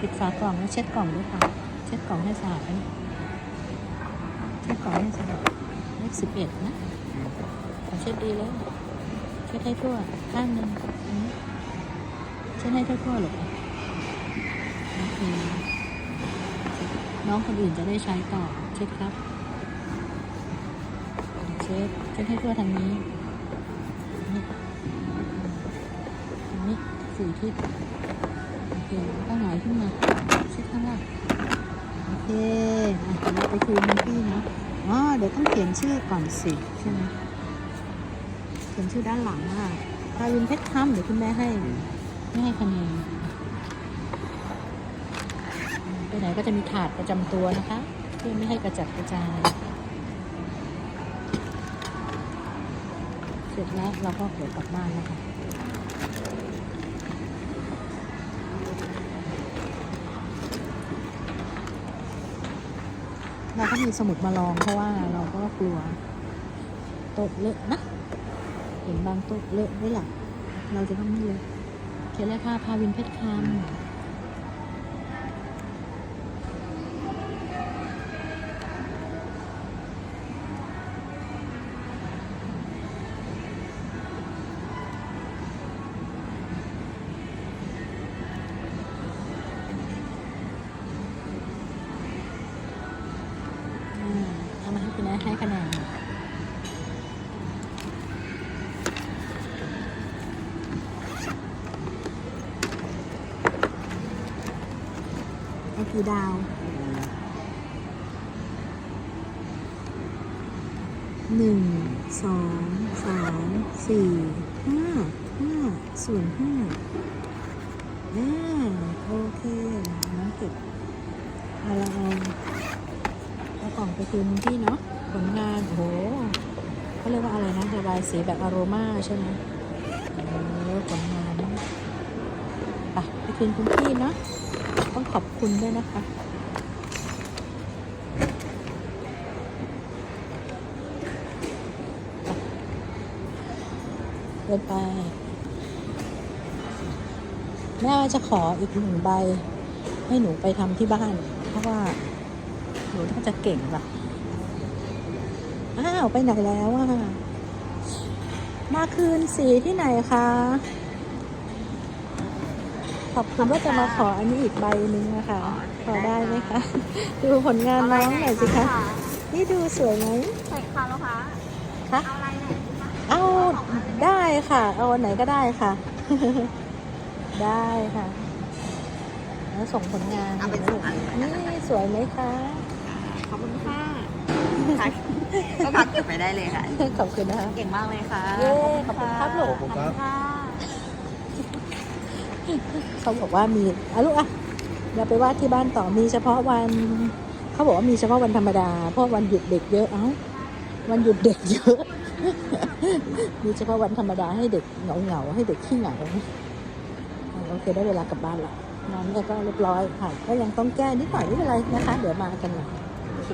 ปิดฝากล่องแล้วเช็ดกล่องด้วยค่ะ เช็ดกล่องให้สะอาดเช็ดกล่องให้สะอาดเลขสิบเอ็ดนะขอเช็ดดีแล้วเช็ดให้ทั่วข้างหนึ่งเช็ดให้ทั่วๆเลยโอเคน้องคนอื่นจะได้ใช้ต่อเช็ดครับเช็ดเช็ดให้ทั่วทางนี้นี่ทางนี้สี่ทิศ เคก็หงายขึ้นมาเช็ดข้างล่างโอเคอะเราไปคืนมันพี่เนาะอ๋อเดี๋ยวต้องเขียนชื่อก่อนสิใช่ไหมเขียนชื่อด้านหลังว่าพาวินเพชรคำเดี๋ยวคุณแม่ให้ไม่ให้คะแนนไปไหนก็จะมีถาดประจำตัวนะคะ เพื่อไม่ให้กระจัดกระจาย เสร็จแล้วเราก็เดี๋ยวกลับบ้านนะคะ เราก็มีสมุดมาลองเพราะว่าเราก็กลัวโต๊ะเลอะนะ เห็นบางโต๊ะเลอะด้วยหลักเราจะต้องนี่เลอะเขียนเลยค่ะพาวินเพชรคำ เอากี่ดาว หนึ่ง สอง สาม สี่ ห้า ห้าส่วนห้าอ่าโอเคน้องเก็บเอาละเอาเอากล่องไปคืนที่เนาะ ผลงานโอ้โหเขาเรียกว่าอะไรนะระบายสีแบบอโรมาใช่ไหมโอ้ผลงานไปไปคืนคุณพี่เนาะ ต้องขอบคุณด้วยนะคะเดินไป แม่จะขออีกหนึ่งใบ ให้หนูไปทำที่บ้าน เพราะว่า หนูน่าจะเก่งแบบอ้าว ไปไหนแล้วอะมาคืนสีที่ไหนคะ อบคุณว่าจะมาขออันนี้อีกใบหนึงนะคะขอได้ไหมคะ ดูผลงานน้องหน่อยสิคะ นี่ดูสวยไหมใส่ค่ะลูกค้าคะเอาอะไรไหนดีคะเอาได้ค่ะ เอาอันไหนก็ได้ค่ะ ได้ค่ะแล้วส่งผลงานเอาเป็นห็สนองไหมอันลูกนี่สวยไหมคะ ขอบคุณค่ะก็พักเก็บไปได้เลยค่ะ ขอบคุณนะคะเก่งมากเลยค่ะ เย้ ขอบคุณครับลูกขอบคุณค่ะ เขาบอกว่ามีอะลูกอะเราไปวาดที่บ้านต่อมีเฉพาะวัน เขาบอกว่ามีเฉพาะวันธรรมดาเพราะวันหยุดเด็กเยอะเอ้าวันหยุดเด็กเยอะ มีเฉพาะวันธรรมดาให้เด็กเหงาเหงาๆให้เด็กขี้เหงาโอเคได้เวลากลับบ้านละนอนก็เรียบร้อยค่ะก็ยังต้องแก้นิดหน่อยไม่เป็นไรนะคะ เดี๋ยวมากันใหม่อเค